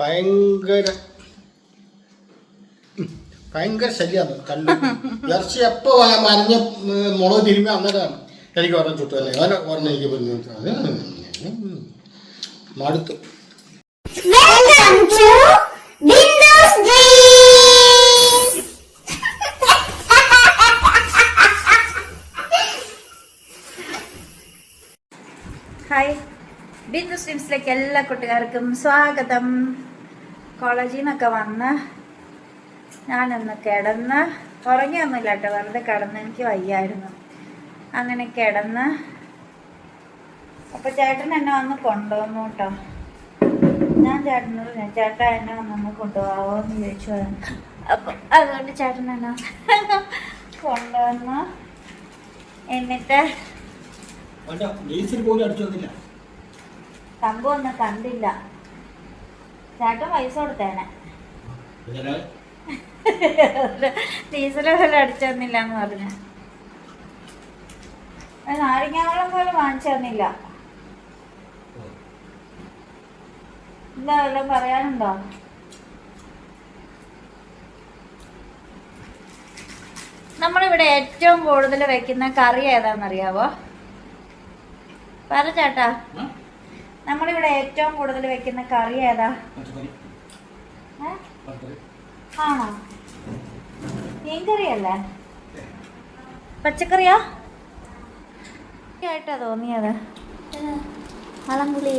ഭയങ്കര ഭയങ്കര ശല്യമാണ് കണ്ടു. ഇറച്ചി എപ്പോ മറിഞ്ഞ മുളക് തിരുമ്പി അന്നേരമാണ് എനിക്ക് ഒരെണ്ണം ചുട്ടു തന്നെ. ഓരോ ഒരെണ്ണം എനിക്ക് പറഞ്ഞു മടുത്തു. സ്ട്രീംസിലേക്ക് എല്ലാ കുട്ടികാർക്കും സ്വാഗതം. കോളേജിൽ നിന്നൊക്കെ വന്ന് ഞാനൊന്ന് കിടന്ന് ഉറങ്ങിയൊന്നുമില്ല കേട്ടോ വെറുതെ കിടന്ന് എനിക്ക് വയ്യായിരുന്നു. അങ്ങനെ കിടന്ന് അപ്പോൾ ചേട്ടൻ എന്നെ വന്ന് കൊണ്ടുവന്നു കേട്ടോ. ഞാൻ ചേട്ടനോട് ഞാൻ ചേട്ടൻ എന്നെ വന്നൊന്ന് കൊണ്ടുപോകാമോ എന്ന് ചോദിച്ചു അപ്പം അതുകൊണ്ട് ചേട്ടൻ എന്നെ കൊണ്ടുവന്നു. എന്നിട്ട് സംഭവം ഒന്നും കണ്ടില്ല. ചേട്ടൻ പൈസ കൊടുത്തേനെ. ടീച്ചറെ പോലും അടിച്ചു തന്നില്ല എന്ന് പറഞ്ഞു. നാരങ്ങാവളം നാരങ്ങാവെള്ളം പോലും വാങ്ങിച്ചു തന്നില്ല. എന്താ വല്ലതും പറയാനുണ്ടോ? നമ്മളിവിടെ ഏറ്റവും കൂടുതൽ വെക്കുന്ന കറി ഏതാണെന്നറിയാവോ പറ ചേട്ടാ. നമ്മളിവിടെ ഏറ്റവും കൂടുതൽ വെക്കുന്ന കറി ഏതാ? ആണോ? മീൻകറിയല്ലേ? പച്ചക്കറിയാ? ആയിട്ടാ തോന്നിയത്. വളംപുളി.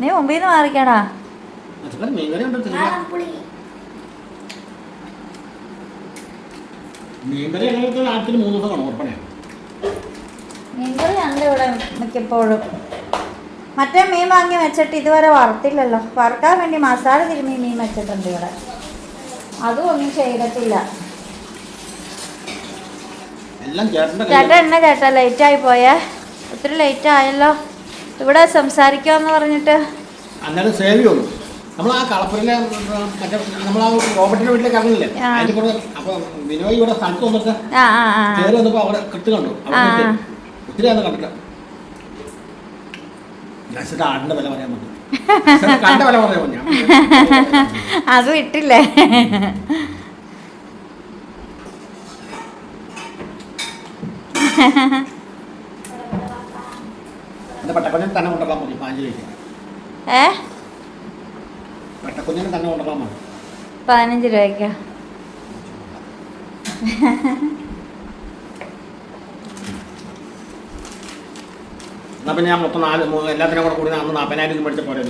നീ മുമ്പിൽ നിന്ന് മാറിക്കാടാ മീൻകറി ആഴ്ചയിൽ മൂന്ന് ദിവസം കാണും ഉറപ്പണേ മീൻകറി ഉണ്ട് ഇവിടെ മിക്കപ്പോഴും മറ്റേ മീൻ വാങ്ങി വെച്ചിട്ട് ഇതുവരെ വറുത്തില്ലല്ലോ. വറുക്കാൻ വേണ്ടി മസാല തിരുമ്മി മീൻ വെച്ചിട്ടുണ്ട് ഇവിടെ. അതും ഒന്നും ചെയ്തിട്ടില്ല. എല്ലാം എണ്ണ ചേട്ടാ എന്നെ ചേട്ടാ ലേറ്റ് ആയി പോയേ. ഒത്തിരി ലേറ്റ് ആയല്ലോ. ഇവിടെ സംസാരിക്കാന്ന് പറഞ്ഞിട്ട്. അന്നേരം സേവ് നമ്മൾ ആ കളപ്പുരയിലെ മറ്റേ നമ്മൾ ആ റോബർട്ടിന്റെ വീട്ടിലേക്ക് ഇറങ്ങില്ലേ ആ. അതിന്റെ കൂടെ അപ്പൊ വിനോയ് ഇവിടെ സ്ഥലത്ത് വന്നിട്ട് ആ ആ ആ. കയറി വന്നപ്പോ അവിടെ കെട്ട് കണ്ടു. അവിടെ ആ. കെട്ട്. ഒത്തിരി അന്ന് കണ്ടില്ല ലക്ഷത്തെ ആടിന്റെ വില പറയാൻ പറ്റും കണ്ട വില പറയാൻ ഞാൻ അത് വിട്ടില്ലേ ഏ? പതിനഞ്ച് രൂപയ്ക്കോ. എന്നാ പിന്നെ ഞാൻ മൊത്തം നാല് എല്ലാത്തിനും കൂടെ കൂടി അന്ന് നാൽപ്പതിനായിരം രൂപ മേടിച്ച പോലെ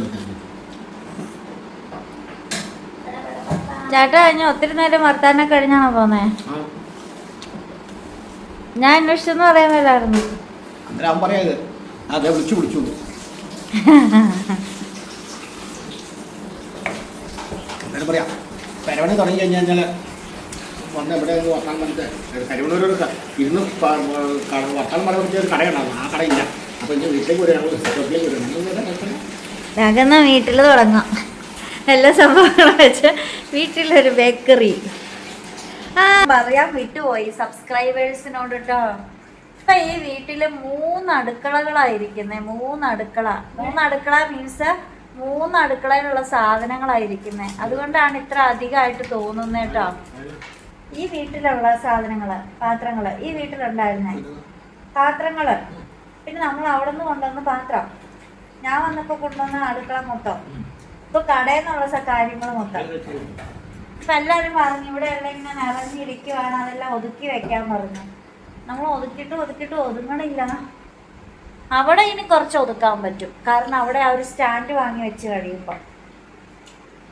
ചേട്ടാ ഞാൻ ഒത്തിരി നേരം വർത്താനം കഴിഞ്ഞാണോ പോന്നേ? ഞാൻ അന്വേഷിച്ചെന്ന് പറയാൻ അവൻ പറയാത് അതെ വിളിച്ചു വിളിച്ചു. പറയാ പറയാം പെരവണി തുടങ്ങി കഴിഞ്ഞ് കഴിഞ്ഞാൽ വന്ന് ഇവിടെ വർത്താനം പറഞ്ഞിട്ട് കരുവണ്ണൂരൊരു ക- ഇരുന്ന് വർത്താനം പറഞ്ഞ ഒരു കടയുണ്ടായിരുന്നു. ആ കടയില്ല. വരികയാണ് വീട്ടിൽ തുടങ്ങാം. എല്ലാ സംഭവങ്ങളും വെച്ച് വീട്ടിലൊരു ബേക്കറി. ആ പറയാൻ വിട്ടുപോയി. സബ്സ്ക്രൈബേഴ്സിനോട് കേട്ടോ ഇപ്പൊ ഈ വീട്ടിൽ മൂന്ന് അടുക്കളകളായിരിക്കുന്നേ മൂന്ന് അടുക്കള മൂന്ന് അടുക്കള മീൻസ് മൂന്ന് അടുക്കളയിലുള്ള സാധനങ്ങളായിരിക്കുന്നേ. അതുകൊണ്ടാണ് ഇത്ര അധികമായിട്ട് തോന്നുന്നത് കേട്ടോ ഈ വീട്ടിലുള്ള സാധനങ്ങൾ പാത്രങ്ങൾ. ഈ വീട്ടിലുണ്ടായിരുന്നേ? പാത്രങ്ങൾ. പിന്നെ നമ്മൾ അവിടെ നിന്ന് കൊണ്ടുവന്ന പാത്രം. ഞാൻ വന്നപ്പോ കൊണ്ടുവന്ന അടുക്കള മൊത്തം. ഇപ്പൊ കടയിൽ നിന്നുള്ള കാര്യങ്ങൾ മൊത്തം. ഇപ്പൊ എല്ലാരും പറഞ്ഞു ഇവിടെ എല്ലാം ഇങ്ങനെ നിറഞ്ഞിരിക്കുവാണ് അതെല്ലാം ഒതുക്കി വെക്കാൻ പറഞ്ഞു. നമ്മൾ ഒതുക്കിട്ട് ഒതുക്കിട്ട് ഒതുങ്ങണില്ല. അവിടെ ഇനി കുറച്ച് ഒതുക്കാൻ പറ്റും. കാരണം അവിടെ ആ ഒരു സ്റ്റാൻഡ് വാങ്ങി വെച്ച് കഴിയുമ്പോൾ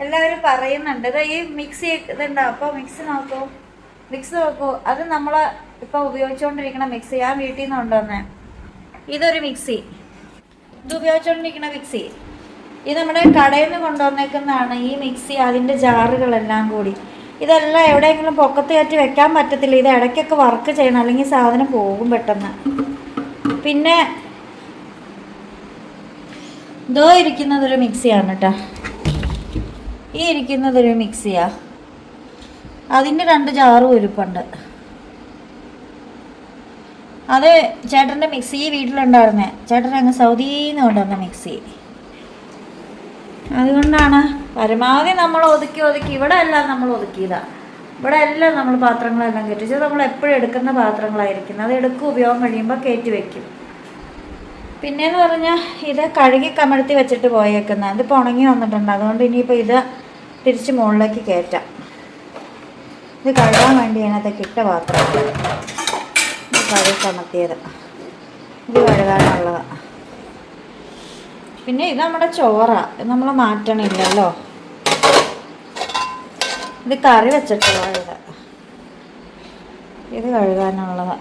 എല്ലാവരും പറയുന്നുണ്ട് ഇത് ഈ മിക്സി ഇതുണ്ടോ? അപ്പോൾ മിക്സി നോക്കൂ. മിക്സി നോക്കൂ. അത് നമ്മൾ ഇപ്പോൾ ഉപയോഗിച്ചുകൊണ്ടിരിക്കുന്ന മിക്സി ഞാൻ വീട്ടിൽ നിന്ന് കൊണ്ടുവന്നേ. ഇതൊരു മിക്സി. ഇത് ഉപയോഗിച്ചുകൊണ്ടിരിക്കുന്ന മിക്സി. ഇത് നമ്മുടെ കടയിൽ നിന്ന് കൊണ്ടുവന്നേക്കുന്നതാണ് ഈ മിക്സി അതിന്റെ ജാറുകളെല്ലാം കൂടി. ഇതെല്ലാം എവിടെയെങ്കിലും പൊക്കത്ത് കയറ്റി വെക്കാൻ പറ്റത്തില്ല. ഇത് ഇടയ്ക്കൊക്കെ വർക്ക് ചെയ്യണം അല്ലെങ്കിൽ സാധനം പോകും പെട്ടെന്ന്. പിന്നെ ഇതോ ഇരിക്കുന്നതൊരു മിക്സിയാണ് കേട്ടോ ഈ ഇരിക്കുന്നതൊരു മിക്സിയാണ് അതിന്റെ രണ്ട് ജാറും ഇരിപ്പുണ്ട് അത് ചേട്ടന്റെ മിക്സി വീട്ടിലുണ്ടായിരുന്നേ. ചേട്ടൻ അങ്ങ് സൗദിയിൽ നിന്ന് കൊണ്ടുവന്ന മിക്സി. അതുകൊണ്ടാണ് പരമാവധി നമ്മൾ ഒതുക്കി ഒതുക്കി ഇവിടെ എല്ലാം നമ്മൾ ഒതുക്കിയതാ. ഇവിടെ എല്ലാം നമ്മൾ പാത്രങ്ങളെല്ലാം ഇത് നമ്മൾ എപ്പോഴും എടുക്കുന്ന പാത്രങ്ങളായിരിക്കും. അത് എടുക്കും ഉപയോഗം കഴിയുമ്പോൾ കയറ്റി വെക്കും. പിന്നെന്ന് പറഞ്ഞാൽ ഇത് കഴുകി കമഴ്ത്തി വെച്ചിട്ട് പോയേക്കുന്നത് ഇതിപ്പോൾ ഉണങ്ങി വന്നിട്ടുണ്ട്. അതുകൊണ്ട് ഇനിയിപ്പോൾ ഇത് തിരിച്ച് മുകളിലേക്ക് കയറ്റാം. ഇത് കഴുകാൻ വേണ്ടി അതിനകത്തേക്ക് ഇട്ട പാത്രം. ഇത് കഴുകി കമത്തിയത് ഇത് കഴുകാനുള്ളതാണ് പിന്നെ ഇത് നമ്മുടെ ചോറ. നമ്മൾ മാറ്റണില്ലല്ലോ. ഇത് കറി വെച്ചിട്ടുള്ള ഇത്. ഇത് കഴുകാനുള്ളത്.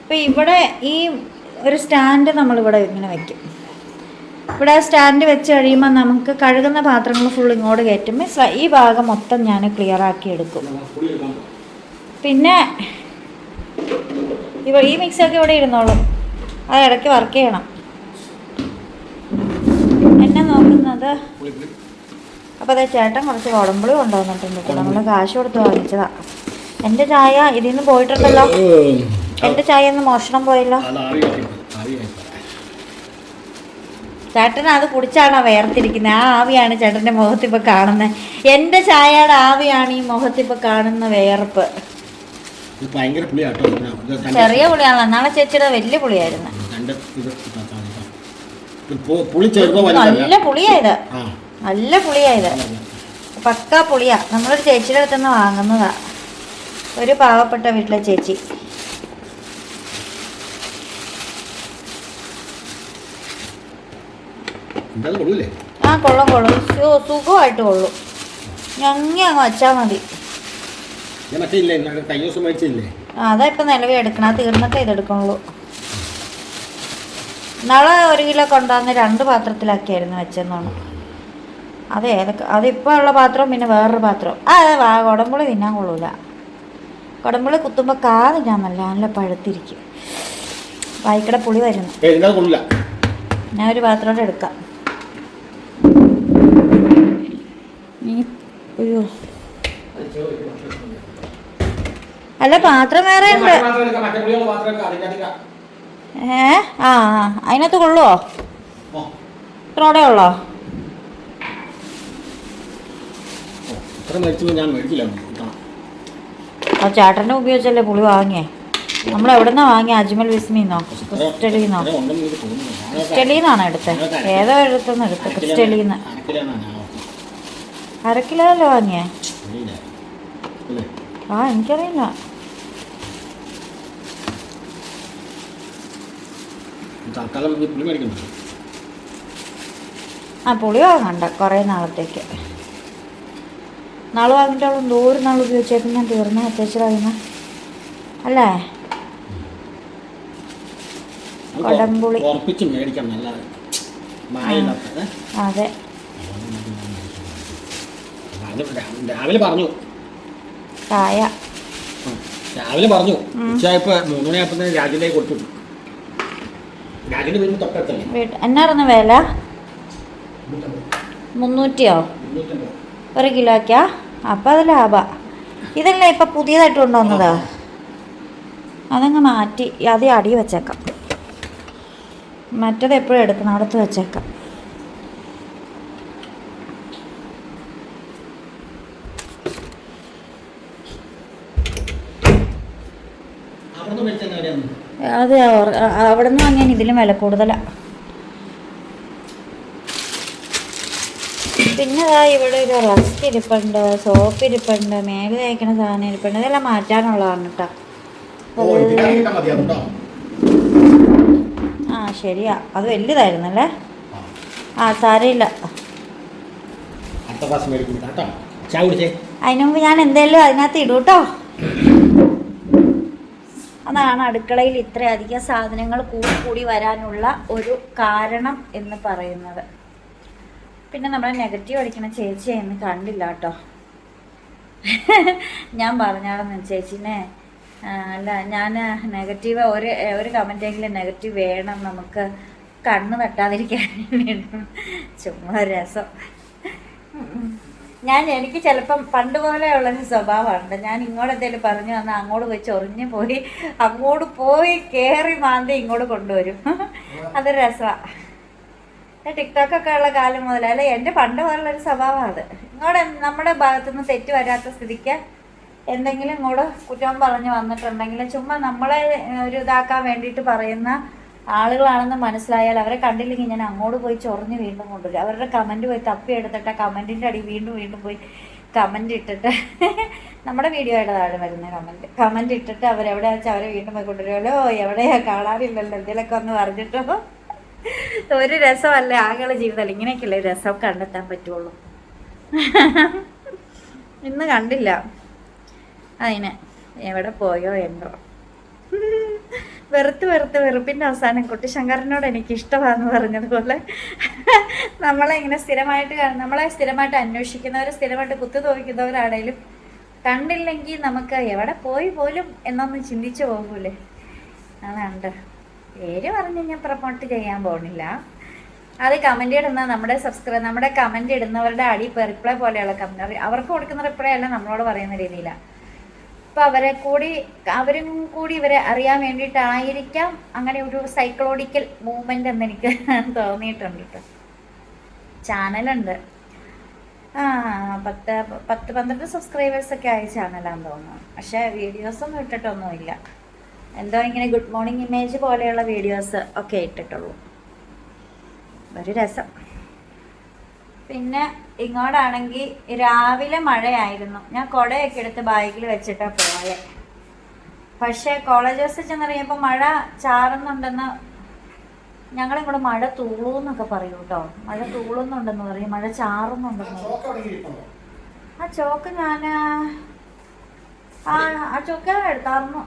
അപ്പം ഇവിടെ ഈ ഒരു സ്റ്റാൻഡ് നമ്മളിവിടെ ഇങ്ങനെ വെക്കും. ഇവിടെ സ്റ്റാൻഡ് വെച്ച് കഴിയുമ്പോൾ നമുക്ക് കഴുകുന്ന പാത്രങ്ങൾ ഫുൾ ഇങ്ങോട്ട് കയറ്റുമ്പോൾ ഈ ഭാഗം മൊത്തം ഞാൻ ക്ലിയർ ആക്കി എടുക്കും. പിന്നെ ഇവ ഈ മിക്സൊക്കെ ഇവിടെ ഇരുന്നോളും. അത് ഇടയ്ക്ക് വർക്ക് ചെയ്യണം. എന്നെ നോക്കുന്നത് അപ്പോൾ അതെ ചേട്ടൻ കുറച്ച് കുടമ്പുളി കൊണ്ടുവന്നിട്ടുണ്ട് നമ്മൾ കാശ് കൊടുത്ത് വാങ്ങിച്ചതാ. എന്റെ ചായ ഇതിൽ നിന്ന് പോയിട്ടുണ്ടല്ലോ എന്റെ ചായ ഒന്ന് മോഷണം പോയല്ലോ അത് ആവി കയറ്റി ആവി കയറ്റി ചേട്ടൻ അത് കുടിച്ചാണോ വേർത്തിരിക്കുന്നത് ആ ആവിയാണ് ചേട്ടന്റെ മുഖത്തിപ്പോൾ കാണുന്നത് എന്റെ ചായയുടെ ആവിയാണ് ഈ മുഖത്തിപ്പോൾ കാണുന്ന വേർപ്പ്. ഇത് ഭയങ്കര പുളിയാട്ടോ ചെറിയ പുളിയാണല്ലോ. നാളെ ചേച്ചിയുടെ വലിയ പുളിയായിരുന്നു. പുളി നല്ല പുളിയായത് നല്ല പുളിയായത് പക്കാ പുളിയാ. നമ്മളൊരു ചേച്ചിയുടെ അടുത്തുനിന്ന് വാങ്ങുന്നതാ. ഒരു പാവപ്പെട്ട വീട്ടിലെ ചേച്ചി എന്താ കൊള്ളൂലേ ആ കൊള്ളും കൊള്ളും. സു സുഖമായിട്ട് കൊള്ളും. ഞങ്ങി അങ്ങ് വച്ചാൽ മതി. അതാ ഇപ്പം നിലവിൽ എടുക്കണം അത് തീർന്നിട്ടേ ഇതെടുക്കണുള്ളൂ നാളെ ഒരു കിലോ കൊണ്ടുവന്ന് രണ്ട് പാത്രത്തിലാക്കിയായിരുന്നു വെച്ചെന്നാണ്. അത് ഏതൊക്കെ അതിപ്പോൾ ഉള്ള പാത്രം പിന്നെ വേറൊരു പാത്രം ആ വാ കുടമ്പുളി തിന്നാൻ കൊള്ളൂല. കുടമ്പുളി കുത്തുമ്പോൾ കാ തിന്നാൻ നല്ല നല്ല പഴുത്തിരിക്കും. വായിക്കട പുളി വരുന്നു. ഞാൻ ഒരു പാത്രം എടുക്കാം. ഈ അയ്യോ അല്ല പാത്രം വേറെ ഉണ്ട്. ഏ? ആ അതിനകത്ത് കൊള്ളുവോ? ഇത്രോടെ ഉള്ളോ? ആ ചേട്ടന്റെ ഉപയോഗിച്ചല്ലേ പുളി വാങ്ങിയേ? നമ്മൾ എവിടുന്നാ വാങ്ങിയ? അജ്മൽ വിസ്മിന്നോ ക്രിസ്റ്റലിന്നോ ക്രിസ്റ്റലിന്നാണോ എടുത്തത് ഏതോ എടുത്തെന്ന് എടുത്തത് ക്രിസ്റ്റലിന്ന്. അര കിലോ അല്ലേ? വാങ്ങിയേ? ആ എനിക്കറിയില്ല. ആ പുളി വാങ്ങണ്ട കുറേ നാളത്തേക്ക്. നാളെ വാങ്ങിയിട്ടോളും ദൂരം നാൾ ഉപയോഗിച്ചേക്കും ഞാൻ തീർന്ന അത്യാവശ്യം വാങ്ങുന്ന അല്ലേ? കൊടംപുളി. അതെ. രാവിലെ പറഞ്ഞു. ചായ. രാവിലെ പറഞ്ഞു. ഉച്ചയായപ്പോ മൂന്ന് മണിയായപ്പോ രാജിന്റെ കൊടുത്തു. രാജിന്റെ വീടിന് തൊട്ടടുത്തല്ലേ? എന്നായിരുന്നു വില? മുന്നൂറ്റിയോ. ഒരു കിലോയ്ക്കാ? അപ്പം അത് ലാഭ. ഇതല്ലേ ഇപ്പം പുതിയതായിട്ട് കൊണ്ടുവന്നതാ? അതങ്ങ് മാറ്റി അത് അടി വെച്ചേക്കാം. മറ്റത് എപ്പോഴും എടുക്കണം അടുത്ത് വെച്ചേക്കാം. അത് അവിടെ നിന്ന് വാങ്ങിയാൽ ഇതിലും വില കൂടുതലാണ് പിന്നെ അതാ ഇവിടെ ഒരു റസ്ക് ഇരിപ്പുണ്ട് സോപ്പ് ഇരിപ്പുണ്ട് മേൽ തേക്കണ സാധനം ഇരിപ്പുണ്ട്. ഇതെല്ലാം മാറ്റാനുള്ളതാണ് കേട്ടോ ആ ശരിയാ. അത് വലുതായിരുന്നല്ലേ? ആ. ആ സാരയില്ല കുടിച്ചേ. മുമ്പ് ഞാൻ എന്തേലും അതിനകത്ത് ഇടൂട്ടോ. അതാണ് അടുക്കളയിൽ ഇത്രയധികം സാധനങ്ങൾ കൂടി കൂടി വരാനുള്ള ഒരു കാരണം എന്ന് പറയുന്നത്. പിന്നെ നമ്മൾ നെഗറ്റീവ് അടിക്കണ ചേച്ചിയെ എന്ന് കണ്ടില്ല കേട്ടോ. ഞാൻ പറഞ്ഞാണെന്ന് ചേച്ചിനെ അല്ല ഞാൻ നെഗറ്റീവ് ഒരു ഒരു കമന്റെങ്കിലും നെഗറ്റീവ് വേണം നമുക്ക് കണ്ണ് തട്ടാതിരിക്കാൻ വേണ്ടി ചുമ്മാ രസം. ഞാൻ എനിക്ക് ചിലപ്പം പണ്ട് പോലെ ഉള്ളൊരു സ്വഭാവമുണ്ട്. ഞാൻ ഇങ്ങോട്ട് എന്തെങ്കിലും പറഞ്ഞു വന്നാൽ അങ്ങോട്ട് പോയി ചൊറിഞ്ഞു പോയി അങ്ങോട്ട് പോയി കയറി മാന്തി ഇങ്ങോട്ട് കൊണ്ടുവരും. അതൊരു രസമാണ് ടിക്ടോക്കൊക്കെ ഉള്ള കാലം മുതൽ അല്ലെ? എന്റെ പണ്ട് പോലുള്ളൊരു സ്വഭാവമാണ് അത്. ഇങ്ങോട്ട് നമ്മുടെ ഭാഗത്തുനിന്ന് തെറ്റ് വരാത്ത സ്ഥിതിക്ക് എന്തെങ്കിലും ഇങ്ങോട്ട് കുറ്റം പറഞ്ഞു വന്നിട്ടുണ്ടെങ്കിൽ ചുമ്മാ നമ്മളെ ഒരു ഇതാക്കാൻ വേണ്ടിയിട്ട് പറയുന്ന ആളുകളാണെന്ന് മനസ്സിലായാൽ അവരെ കണ്ടില്ലെങ്കിൽ ഞാൻ അങ്ങോട്ട് പോയി ചൊറിഞ്ഞ് വീണ്ടും കൊണ്ടുവരും. അവരുടെ കമന്റ് പോയി തപ്പി എടുത്തിട്ട് ആ കമന്റിന്റെ അടി വീണ്ടും വീണ്ടും പോയി കമന്റ് ഇട്ടിട്ട് നമ്മുടെ വീഡിയോയുടെ താഴെ വരുന്ന കമന്റ് കമന്റ് ഇട്ടിട്ട് അവരെവിടെ വെച്ചാൽ അവരെ വീണ്ടും പോയി കൊണ്ടുവരുമല്ലോ എവിടെയാ? കാണാറില്ലല്ലോ എന്തെങ്കിലുമൊക്കെ ഒന്ന് പറഞ്ഞിട്ടോ? ഒരു രസമല്ലേ ആകെയുള്ള ജീവിതമല്ല ഇങ്ങനെയൊക്കെയല്ലേ രസം കണ്ടെത്താൻ പറ്റുള്ളൂ. ഇന്ന് കണ്ടില്ല. അതിനെ എവിടെ പോയോ എന്തോ വെറുത്ത് വെറുത്ത് വെറുപ്പിന്റെ അവസാനം കുട്ടിശങ്കരനോട് എനിക്ക് ഇഷ്ടമാണെന്ന് പറഞ്ഞതുപോലെ നമ്മളെ ഇങ്ങനെ സ്ഥിരമായിട്ട് നമ്മളെ സ്ഥിരമായിട്ട് അന്വേഷിക്കുന്നവർ സ്ഥിരമായിട്ട് കുത്തു തോന്നിക്കുന്നവരാണേലും കണ്ടില്ലെങ്കിൽ നമുക്ക് എവിടെ പോയി പോലും എന്നൊന്ന് ചിന്തിച്ചു പോകൂലേ? അതാണ്ട്. പേര് പറഞ്ഞ് ഞാൻ പ്രൊമോട്ട് ചെയ്യാൻ പോണില്ല. അത് കമന്റ് ഇടുന്ന നമ്മുടെ സബ്സ്ക്രൈബ് നമ്മുടെ കമന്റ് ഇടുന്നവരുടെ അടി റിപ്ലൈ പോലെയുള്ള കമന്റ് അവർക്ക് കൊടുക്കുന്ന റിപ്ലൈ അല്ല നമ്മളോട് പറയുന്ന രീതിയിലാണ് അപ്പോൾ അവരെ കൂടി അവരും കൂടി ഇവരെ അറിയാൻ വേണ്ടിയിട്ടായിരിക്കാം അങ്ങനെ ഒരു സൈക്ലോഡിക്കൽ മൂവ്മെന്റ് എന്ന് എനിക്ക് തോന്നിയിട്ടുണ്ട് കേട്ടോ ചാനലുണ്ട് ആ പത്ത് പത്ത് പന്ത്രണ്ട് സബ്സ്ക്രൈബേഴ്സൊക്കെ ആയ ചാനലാണെന്ന് തോന്നുന്നു. പക്ഷേ വീഡിയോസൊന്നും ഇട്ടിട്ടൊന്നുമില്ല. എന്തോ ഇങ്ങനെ ഗുഡ് മോർണിംഗ് ഇമേജ് പോലെയുള്ള വീഡിയോസ് ഒക്കെ ഇട്ടിട്ടുള്ളൂ. ഒരു രസം. പിന്നെ ഇങ്ങോട്ടാണെങ്കിൽ രാവിലെ മഴയായിരുന്നു. ഞാൻ കുടയൊക്കെ എടുത്ത് ബാഗിൽ വെച്ചിട്ടാണ് പോയെ. പക്ഷേ കോളേജ് ബസ് ചെന്നറിയപ്പോൾ മഴ ചാറുന്നുണ്ടെന്ന് ഞങ്ങളിവിടെ മഴ തൂളൂന്നൊക്കെ പറയും കേട്ടോ മഴ തൂളുന്നുണ്ടെന്ന് പറയും. മഴ ചാറുന്നുണ്ടെന്ന്? ആ ചോക്ക് ഞാൻ ആ ആ ചോക്ക് എടുത്തായിരുന്നു?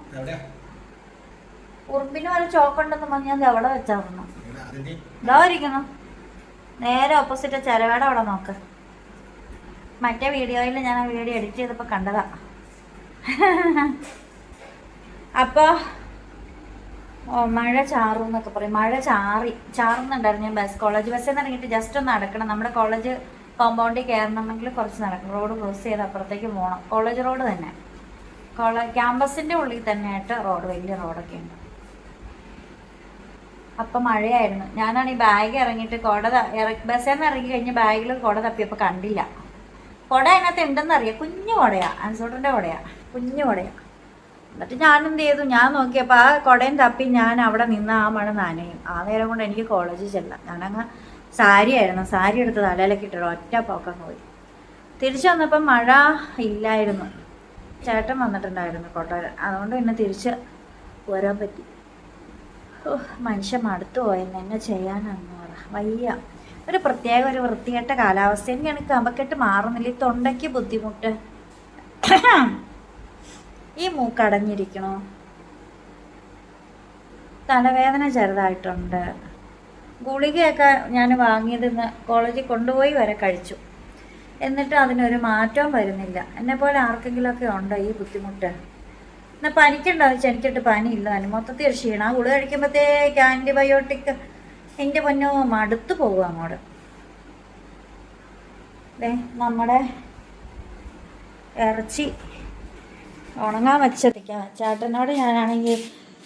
ഉറുമ്പിന് വരെ ചോക്കുണ്ടെന്ന് പറഞ്ഞാൽ അത് എവിടെ വെച്ചായിരുന്നു ഇതാ ഇരിക്കുന്നു. നേരെ ഓപ്പോസിറ്റ് ചിലവേട അവിടെ നോക്ക്. മറ്റേ വീഡിയോയിൽ ഞാൻ ആ വീഡിയോ എഡിറ്റ് ചെയ്തപ്പോൾ കണ്ടതാ. അപ്പോൾ മഴ ചാറും എന്നൊക്കെ പറയും. മഴ ചാറി ചാറുന്നുണ്ടായിരുന്നു ഞാൻ ബസ് കോളേജ് ബസ്സിൽ നിന്ന് ഇറങ്ങിയിട്ട് ജസ്റ്റ് ഒന്ന് നടക്കണം. നമ്മുടെ കോളേജ് കോമ്പൗണ്ടിൽ കയറണമെങ്കിൽ കുറച്ച് നടക്കണം. റോഡ് ക്രോസ് ചെയ്ത് അപ്പുറത്തേക്ക് പോകണം കോളേജ് റോഡ് തന്നെ. കോളേജ് ക്യാമ്പസിന്റെ ഉള്ളിൽ തന്നെയായിട്ട് റോഡ് വലിയ റോഡൊക്കെ ഉണ്ട്. അപ്പം മഴയായിരുന്നു. ഞാനാണ് ഈ ബാഗ് ഇറങ്ങിയിട്ട് കുട ത- ഇറ- ബസ്സിൽ നിന്ന് ഇറങ്ങി കഴിഞ്ഞ് ബാഗിൽ കുട തപ്പിയപ്പോൾ കണ്ടില്ല. കുട അതിനകത്ത് ഉണ്ടെന്ന് അറിയാം കുഞ്ഞു കുടയാ. അൻസോട്ടന്റെ കുടയാ. കുഞ്ഞു കുടയാ. എന്നിട്ട് ഞാൻ എന്ത് ചെയ്തു? ഞാൻ നോക്കിയപ്പോൾ ആ കുടയും തപ്പി ഞാൻ അവിടെ നിന്ന് ആ മഴ നനയും. ആ നേരം കൊണ്ട് എനിക്ക് കോളേജിൽ ചെല്ലാം. ഞാനങ്ങ് സാരി ആയിരുന്നു. സാരി എടുത്ത് തലയിലൊക്കെ ഇട്ടിടും ഒറ്റ പോക്കം പോയി. തിരിച്ചു വന്നപ്പം മഴ ഇല്ലായിരുന്നു. ചേട്ടൻ വന്നിട്ടുണ്ടായിരുന്നു കൊട്ടാരൻ അതുകൊണ്ട് പിന്നെ തിരിച്ച് വരാൻ പറ്റി. മനുഷ്യൻ മടുത്തു പോയെന്ന് എന്നെ ചെയ്യാനാണെന്ന് പറ. വയ്യ. ഒരു പ്രത്യേക ഒരു വൃത്തികെട്ട കാലാവസ്ഥ. എനിക്കാണ് കമ്പക്കെട്ട് മാറുന്നില്ല. ഈ തൊണ്ടയ്ക്ക് ബുദ്ധിമുട്ട്. ഈ മൂക്കടഞ്ഞിരിക്കണോ തലവേദന ചെറുതായിട്ടുണ്ട്. ഗുളികയൊക്കെ ഞാൻ വാങ്ങിയത് ഇന്ന് കോളേജിൽ കൊണ്ടുപോയി വരെ കഴിച്ചു. എന്നിട്ട് അതിനൊരു മാറ്റവും വരുന്നില്ല. എന്നെ പോലെ ആർക്കെങ്കിലുമൊക്കെ ഉണ്ടോ ഈ ബുദ്ധിമുട്ട്? എന്നാൽ പനിക്കുണ്ടാവും വെച്ചാൽ എനിക്കിട്ട് പനിയില്ല. തന്നെ മൊത്തത്തിൽ ഒരു ക്ഷീണം. ആ ഗുളിക കഴിക്കുമ്പോഴത്തേക്ക് ആന്റിബയോട്ടിക് എന്റെ പൊന്നോ മടുത്തു പോകും അങ്ങോട്ട്. നമ്മുടെ ഇറച്ചി ഉണങ്ങാൻ വെച്ചെത്തിക്കാം ചേട്ടനോട് ഞാനാണെങ്കിൽ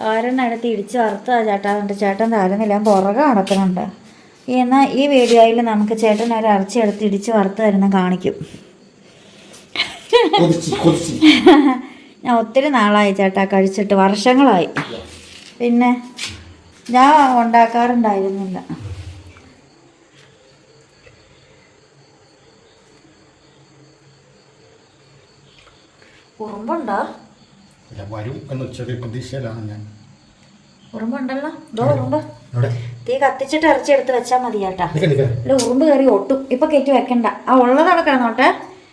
ഓരോന്നെടുത്ത് ഇടിച്ച് വറുത്താ ചേട്ടാ. എന്നിട്ട് ചേട്ടൻ തരുന്നില്ല. പുറകെ നടക്കുന്നുണ്ട്. എന്നാൽ ഈ വീഡിയോയിൽ നമുക്ക് ചേട്ടൻ ഒരു ഇറച്ചി എടുത്ത് ഇടിച്ച് വറുത്ത് തരുന്ന കാണിക്കും. ഞാൻ ഒത്തിരി നാളായി ചേട്ടാ കഴിച്ചിട്ട് വർഷങ്ങളായി. പിന്നെ ഞാൻ ഉണ്ടാക്കാറുണ്ടായിരുന്നില്ല. ഉറുമ്പുണ്ടോ? വരും എന്ന ചെറിയ പ്രതീക്ഷയിലാണ് ഞാൻ. ഉറുമ്പുണ്ടല്ലോ? ഇതോ ഉറുമ്പ്. അവിടെ. തീ കത്തിച്ചിട്ട് ഇറച്ചി എടുത്ത് വെച്ചാൽ മതി ചേട്ടാ. അല്ല ഉറുമ്പ് കയറി ഒട്ടും. ഇപ്പൊ കയറ്റി വെക്കണ്ട. ആ ഉള്ളത് അവിടെ കിടന്നോട്ടെ.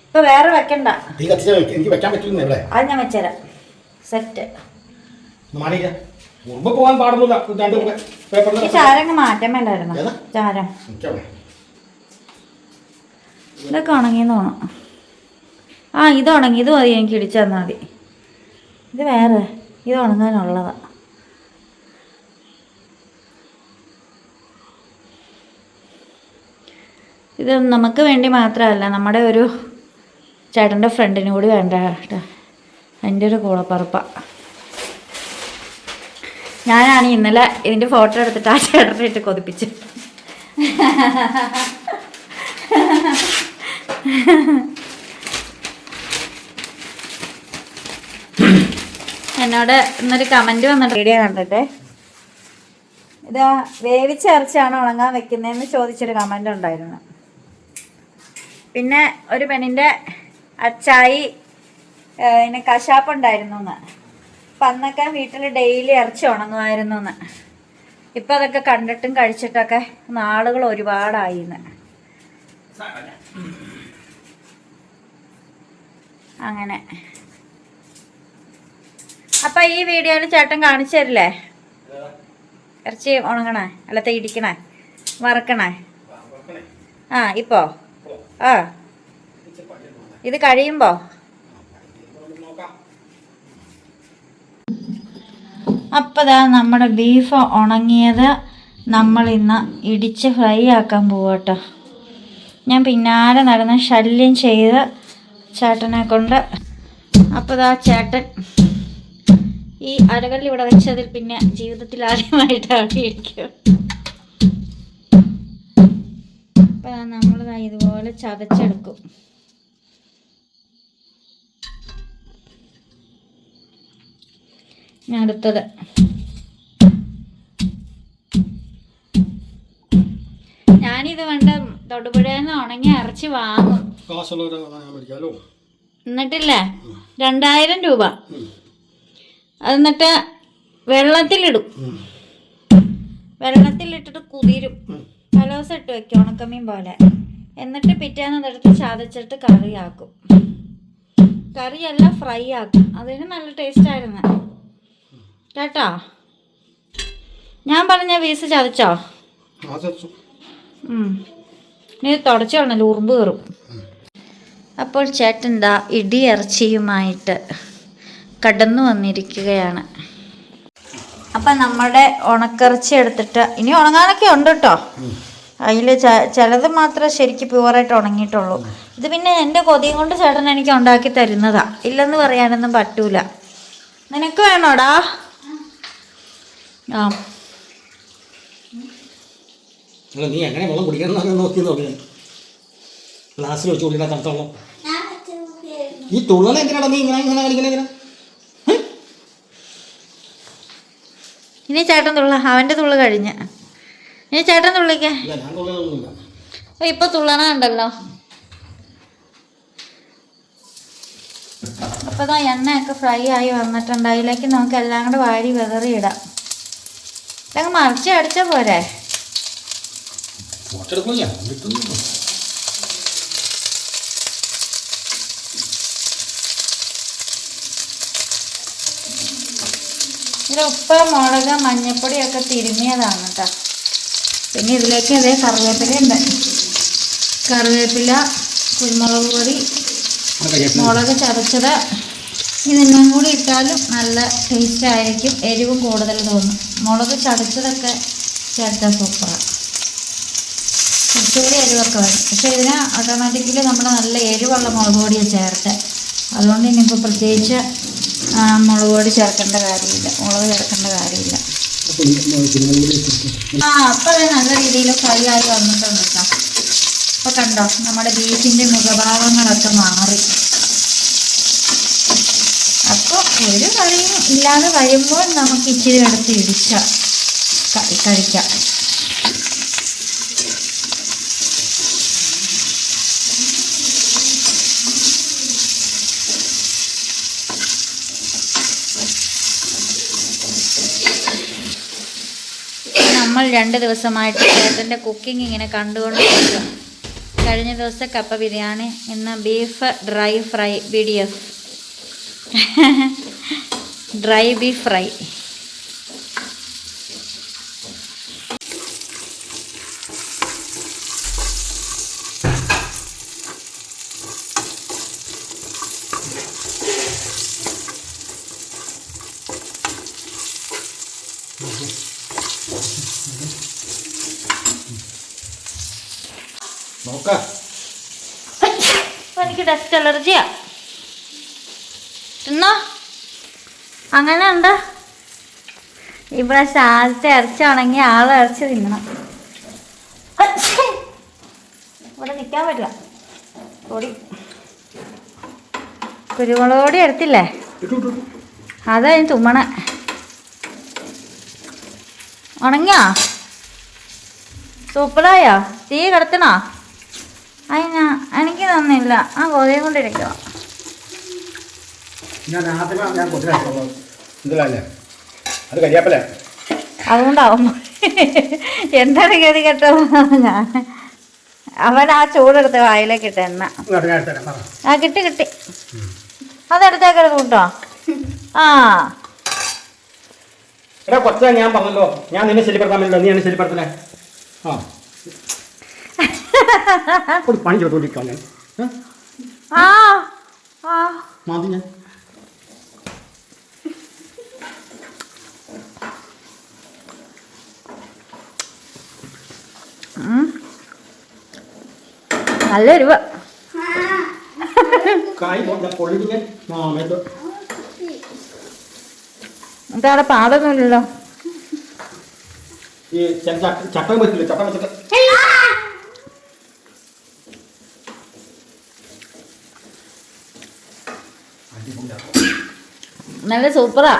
ഇപ്പൊ വേറെ വെക്കണ്ട. തീ എനിക്ക് വെക്കാൻ പറ്റില്ല ഇവിടെ. അത് ഞാൻ വെച്ചുതരാം സെറ്റ് പോകാൻ പാടുന്നില്ല രണ്ട് ഈ പേപ്പറിൽ ചാരങ്ങ് മാറ്റാൻ വേണ്ടായിരുന്നു ഏതാ? ചാരം. നിൽക്കാം ഇതൊക്കെ ഉണങ്ങിയെന്ന് തോന്നും ആ ഇത് ഉണങ്ങി. ഇത് മതി എനിക്ക് ഇടിച്ചു തന്നാൽ മതി. ഇത് വേറെ. ഇത് ഉണങ്ങാനുള്ളതാ. ഇത് നമുക്ക് വേണ്ടി മാത്രമല്ല നമ്മുടെ ഒരു ചേട്ടന്റെ ഫ്രണ്ടിനും കൂടി വേണ്ട കേട്ടോ. എന്റെ ഒരു കൂളപ്പറപ്പ. ഞാനാണ് ഇന്നലെ ഇതിന്റെ ഫോട്ടോ എടുത്തിട്ട് ആ ചേട്ടനെ ഇട്ട് കൊതിപ്പിച്ച്. എന്നോട് ഇന്നൊരു കമന്റ് വന്നിട്ട് വീഡിയോ കണ്ടിട്ടെ? ഇതാ വേവിച്ച ഇറച്ചിയാണ് ഉണങ്ങാൻ വെക്കുന്നതെന്ന് ചോദിച്ചൊരു കമന്റ് ഉണ്ടായിരുന്നു. പിന്നെ ഒരു പെണ്ണിന്റെ അച്ചായി പിന്നെ കശാപ്പുണ്ടായിരുന്നു എന്ന് അപ്പം അന്നൊക്കെ വീട്ടിൽ ഡെയിലി ഇറച്ചി ഉണങ്ങുമായിരുന്നു എന്ന് ഇപ്പം അതൊക്കെ കണ്ടിട്ടും കഴിച്ചിട്ടൊക്കെ നാളുകൾ ഒരുപാടായി എന്ന് അങ്ങനെ. അപ്പം ഈ വീഡിയോയിൽ ചേട്ടൻ കാണിച്ചു തരില്ലേ? ഇറച്ചി ഉണങ്ങണേ അല്ല ഇടിക്കണേ വറക്കണേ. ആ ഇപ്പോ? ആ. ഇത് കഴിയുമ്പോ. അപ്പോൾ ദാ നമ്മുടെ ബീഫ് ഉണങ്ങിയത് നമ്മൾ ഇന്ന് ഇടിച്ച് ഫ്രൈ ആക്കാൻ പോവാട്ടോ. ഞാൻ പിന്നാലെ നടന്ന് ശല്യം ചെയ്ത് ചേട്ടനെ കൊണ്ട്. അപ്പോൾ ദാ ചേട്ടൻ ഈ അരകല്ല് ഇവിടെ വെച്ചതിൽ പിന്നെ ജീവിതത്തിൽ ആദ്യമായിട്ട് അവിടെ ഇരിക്കും. അപ്പോൾ നമ്മൾ ഇതുപോലെ ചതച്ചെടുക്കും. അടുത്തത്. ഞാനിത് വേണ്ട തൊടുപുഴയിൽ നിന്ന് ഉണങ്ങി ഇറച്ചി വാങ്ങും. എന്നിട്ടില്ലേ? രണ്ടായിരം രൂപ. എന്നിട്ട് വെള്ളത്തിലിടും. വെള്ളത്തിലിട്ടിട്ട് കുതിരും. തലോസം ഇട്ട് വെക്കും ഉണക്കമീൻ പോലെ. എന്നിട്ട് പിറ്റേന്ന് അതെടുത്ത് ചതച്ചിട്ട് കറിയാക്കും. കറിയല്ല ഫ്രൈ ആക്കും. അതിന് നല്ല ടേസ്റ്റ് ആയിരുന്നു. കേട്ടോ? ഞാൻ പറഞ്ഞ വീസ് ചതച്ചോ. ഇനി തുടച്ചു കളഞ്ഞല്ലോ ഉറുമ്പ് കയറും. അപ്പോൾ ചേട്ടൻ ദാ ഇടി ഇറച്ചിയുമായിട്ട് കടന്നു വന്നിരിക്കുകയാണ്. അപ്പം നമ്മുടെ ഉണക്കിറച്ചി എടുത്തിട്ട് ഇനി ഉണങ്ങാനൊക്കെ ഉണ്ട് കേട്ടോ. അതിൽ ചിലത് മാത്രമേ ശരിക്കും പ്യുവറായിട്ട് ഉണങ്ങിയിട്ടുള്ളൂ. ഇത് പിന്നെ എന്റെ കൊതിയും കൊണ്ട് ചേട്ടൻ എനിക്ക് ഉണ്ടാക്കി തരുന്നതാ. ഇല്ലെന്ന് പറയാനൊന്നും പറ്റൂല. നിനക്ക് വേണോടാ? ആ. നീ എങ്ങനെ വെള്ളം കുടിക്കണം നോക്കി നോക്കി ഗ്ലാസ്സിൽ വെച്ച് കുടിക്കുന്ന തണുത്തോളം ഈ തുള്ളൽ എന്തിനാടാ നീ ഇങ്ങനെ ഇങ്ങനെ കളിക്കണ എങ്ങനെ ഇനി ചേട്ടൻ തുള്ള അവന്റെ തുള്ളു കഴിഞ്ഞ്. ഇനി ചേട്ടൻ തുള്ളിക്കേ. ഇല്ല ഞാൻ തുള്ളലൊന്നുമില്ല. ഓ ഇപ്പൊ തുള്ളണ ഉണ്ടല്ലോ അപ്പൊ ദാ എണ്ണയൊക്കെ ഫ്രൈ ആയി വന്നിട്ടുണ്ട്. അതിലേക്ക് നമുക്ക് എല്ലാം കൂടെ വാരി വെതറി ഇതങ്ങ് മറിച്ച് അടിച്ച പോരെ. ഇതിൽ ഉപ്പ് മുളക് മഞ്ഞപ്പൊടിയൊക്കെ തിരുമിയതാണ് കേട്ടോ പിന്നെ ഇതിലേക്ക് അതേ കറിവേപ്പില ഉണ്ട് കറിവേപ്പില കുരുമുളക് പൊടി മുളക് ചതച്ചത്. ഇതെല്ലാം കൂടി ഇട്ടാലും നല്ല ടേസ്റ്റ് ആയിരിക്കും. എരിവും കൂടുതൽ തോന്നും. മുളക് ചതച്ചതൊക്കെ ചേർത്താൽ സൂപ്പറാണ് കുറച്ചുകൂടി എരിവൊക്കെ വരും പക്ഷേ ഇതിന് ഓട്ടോമാറ്റിക്കലി നമ്മൾ നല്ല എരിവുള്ള മുളക് പൊടിയാണ് ചേർത്ത്. അതുകൊണ്ട് ഇനിയിപ്പോൾ പ്രത്യേകിച്ച് മുളക് പൊടി ചേർക്കേണ്ട കാര്യമില്ല. മുളക് ചേർക്കേണ്ട കാര്യമില്ല. ആ അപ്പോൾ അത് നല്ല രീതിയിൽ ഫ്രൈ ആയി വന്നിട്ടുണ്ട് കേട്ടോ അപ്പോൾ കണ്ടോ? നമ്മുടെ ബീഫിന്റെ മുഖഭാവങ്ങളൊക്കെ മാറി അപ്പോൾ ഒരു കറിയും ഇല്ലാതെ വരുമ്പോൾ നമുക്ക് ഇച്ചിരി എടുത്ത് ഇടിച്ച കഴിക്കാം. നമ്മൾ രണ്ട് ദിവസമായിട്ട് ചേട്ടന്റെ കുക്കിംഗ് ഇങ്ങനെ കണ്ടുകൊണ്ട് കഴിഞ്ഞ ദിവസം കപ്പ ബിരിയാണി ഇന്ന് beef dry fry B D F. Dry beef fry. എനിക്ക് ഡസ്റ്റ് അലർജിയാ തിന്നോ? അങ്ങനെ ഉണ്ട് ഇവിടെ ആദ്യത്തെ ഇറച്ചി ഉണങ്ങി ആളെ ഇറച്ചി തിന്നണം. ഇവിടെ നിൽക്കാൻ പറ്റില്ല. പൊടി. കുരുമുളക് പൊടി എടുത്തില്ലേ. അതാ ഞാൻ തുമ്മണ. ഉണങ്ങിയോ? സൂപ്പറായോ? തീ കിടത്തണോ? അതിനാ എനിക്ക് തന്നില്ല. ആ ഗോതയും കൊണ്ടിരിക്കുക ഞാൻ ആദ്യമേ ഞാൻ കൊണ്ടുവരാം ഇതിലല്ലേ അത് കരിയാപ്പല്ലേ അതുകൊണ്ടാവും. എന്താണ് കയറി കേട്ടോ ഞാൻ അവൻ ആ ചൂടെടുത്ത് വായിലേക്ക് ഇട്ട എണ്ണ. ആ കിട്ടി കിട്ടി. അതെടുത്തേക്കരുത് കൂട്ടോ. ആ. എടാ കൊച്ചാ ഞാൻ പറഞ്ഞല്ലോ. ഞാൻ നിന്നെ ശരിപ്പെടുത്താൻ പറ്റില്ല നീ എന്നെ ശരിപ്പെടുത്തലേ ആ. ഒരു പണി ചെയ്തോണ്ടിരിക്കാം ഞാൻ. ആ. ആ. മതി ഞാൻ ഉം. നല്ല എരിവ് കായ് ഞാൻ പൊള്ളിക്കാൻ ആ മേത്തോ എന്നിട്ട് അവിടെ പാടൊന്നുമില്ലല്ലോ ഒരു ചില പാതൊന്നുമില്ലല്ലോ ചട്ടം വെച്ചില്ല ചട്ടം വെച്ചിട്ട് നല്ല സൂപ്പറാ.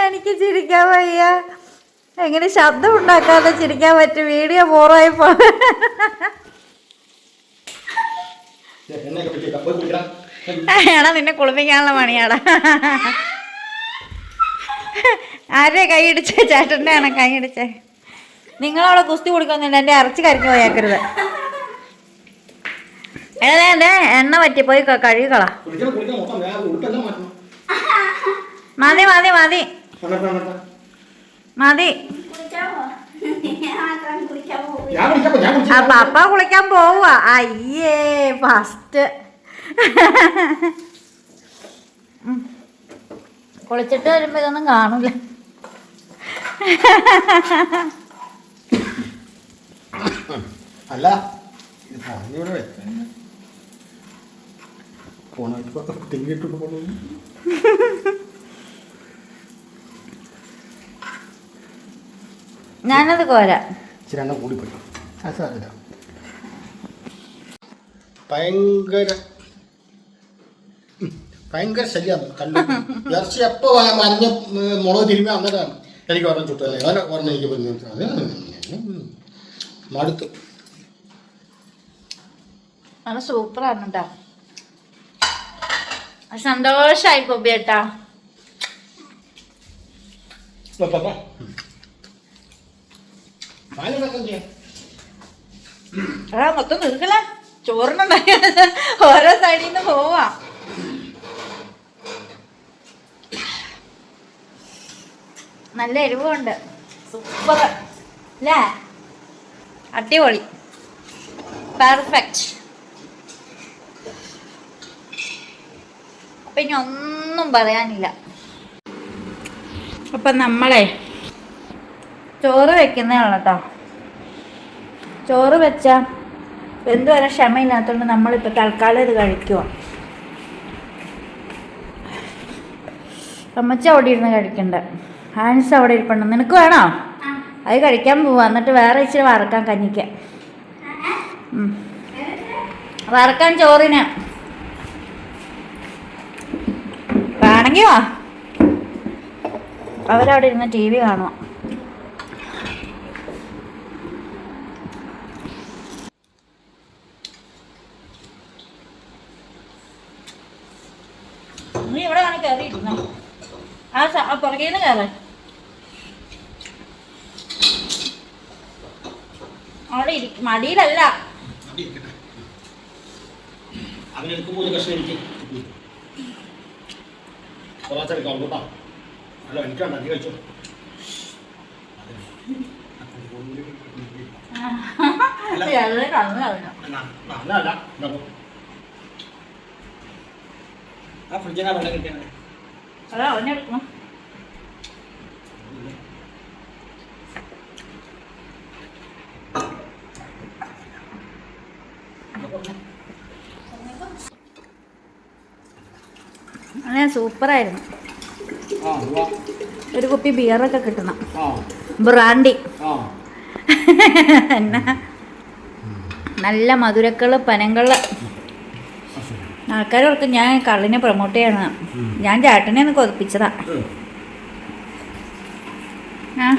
എനിക്ക് ചിരിക്കാൻ വയ്യ. എങ്ങനെ ശബ്ദം ഉണ്ടാക്കാതെ ചിരിക്കാൻ പറ്റും? വീഡിയോ ബോറായി പോ എണ്ണയൊക്കെ വെച്ചിട്ട് പോയി കുടിക്കണം എടാ നിന്നെ കുളിപ്പിക്കാനുള്ള പണിയാടാ. ആരെ കൈ ഇടിച്ചേ? ചേട്ടന്റെ ആണ് കൈ ഇടിച്ചേ? നിങ്ങളവിടെ കുസ്തി കൊടുക്കുന്നുണ്ട് എന്റെ ഇറച്ചി കരിഞ്ഞു പോയേക്കരുത്. ഏതാ എന്റെ എണ്ണ പറ്റി പോയി ക- കഴുകിക്കളാ. കുടിക്കണം കുടിക്കണം മൊത്തം വേഗം ഉടുപ്പെല്ലാം മാറ്റണം. മതി മതി മതി. മതി. ഞാൻ അപ്പ ഞാൻ ആ കുടിക്കാം കുളിക്കാൻ പോവുക അയ്യേ ഫസ്റ്റ് കുളിച്ചിട്ട് വരുമ്പോ ഇതൊന്നും കാണൂല. അല്ല ഞാനത് കോരാ. ഭയങ്കര ഭയങ്കര ശല്യമാണ് കണ്ടു ഇറച്ചി എപ്പോ മഞ്ഞ മുളക് തിരുമ്പി അന്നേരം എനിക്ക് ഒരെണ്ണം ചുട്ടല്ലേ അവനെ ഒരെണ്ണം എനിക്ക് പറഞ്ഞു മടുത്തു. നല്ല സൂപ്പറാണ് കേട്ടോ സന്തോഷായി ഏട്ടാ. എടാ മൊത്തം നിൽക്കല. ചോറിനുണ്ടായ. ഓരോ സൈഡിൽ നിന്ന് പോവാ. നല്ല എരിവുണ്ട്. സൂപ്പർ. അല്ലേ അടിപൊളി. പെർഫെക്റ്റ്. അപ്പം ഇനി ഒന്നും പറയാനില്ല. അപ്പം നമ്മളെ ചോറ് വെക്കുന്നേ ഉള്ളു കേട്ടോ ചോറ് വെച്ചാൽ എന്തുവരെ ക്ഷമയില്ലാത്തതുകൊണ്ട് നമ്മളിപ്പോൾ തൽക്കാലം ഇത് കഴിക്കുക അമ്മച്ച അവിടെ ഇരുന്ന് കഴിക്കണ്ട. ഹാൻസ് അവിടെ ഇരിപ്പുണ്ട്. നിനക്ക് വേണോ? അത് കഴിക്കാൻ പോവാ. എന്നിട്ട് വേറെ ഇച്ചിരി വറക്കാൻ കഞ്ഞിക്ക്. വറക്കാൻ ചോറിന്. വേണമെങ്കിൽ വാ. അവരവിടെ ഇരുന്ന് ടി വി കാണുക നീ ഇവിടെ വേണം കയറിയിരുന്നോ? ആ പുറകേന്ന് ആ പുറകെ നിന്ന് കയറ അവിടെ ഇരിക്കും മടിയിലല്ല. അവനെടുക്കും മൂന്ന് കഷ്ണം എനിക്ക് കുറച്ച് എടുക്കാം കേട്ടോ അല്ല ആ ഫ്രിഡ്ജിനാ വെള്ളം അതാ അവനെടുക്കണം അങ്ങനെ സൂപ്പറായിരുന്നു. ഒരു കുപ്പി ബിയറൊക്കെ കിട്ടണം. ബ്രാൻഡി. എന്നാ? നല്ല മധുരക്കൾ പനങ്ങൾ ആൾക്കാരോർക്ക് ഞാൻ കള്ളിനെ പ്രൊമോട്ട് ചെയ്യണം. ഞാൻ ചേട്ടനെ ഒന്ന് കൊതിപ്പിച്ചതാ. ആ.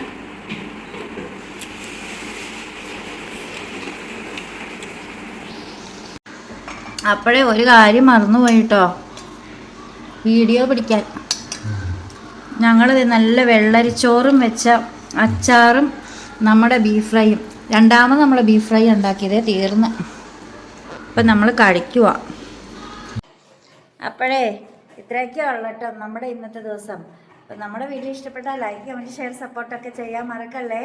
അപ്പോഴേ ഒരു കാര്യം മറന്നുപോയിട്ടോ. വീഡിയോ പിടിക്കാൻ. ഞങ്ങളിത് നല്ല വെള്ളരിച്ചോറും വെച്ച അച്ചാറും നമ്മുടെ ബീഫ് ഫ്രൈയും. രണ്ടാമത് നമ്മൾ ബീഫ് ഫ്രൈ ഉണ്ടാക്കിയത് തീർന്ന്. ഇപ്പം നമ്മൾ കഴിക്കുക അപ്പോഴേ ഇത്രയൊക്കെ ഉള്ളട്ടോ നമ്മുടെ ഇന്നത്തെ ദിവസം. അപ്പം നമ്മുടെ വീഡിയോ ഇഷ്ടപ്പെട്ടാൽ ലൈക്ക് കമന്റ് ഷെയർ സപ്പോർട്ടൊക്കെ ചെയ്യാൻ മറക്കല്ലേ?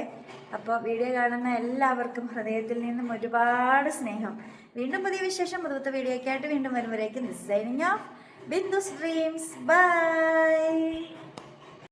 അപ്പോൾ വീഡിയോ കാണുന്ന എല്ലാവർക്കും ഹൃദയത്തിൽ നിന്നും ഒരുപാട് സ്നേഹം. വീണ്ടും പുതിയ വിശേഷം പുതുത്ത വീഡിയോക്കായിട്ട് വീണ്ടും വരുമ്പോഴേക്കും designing of Bindu streams by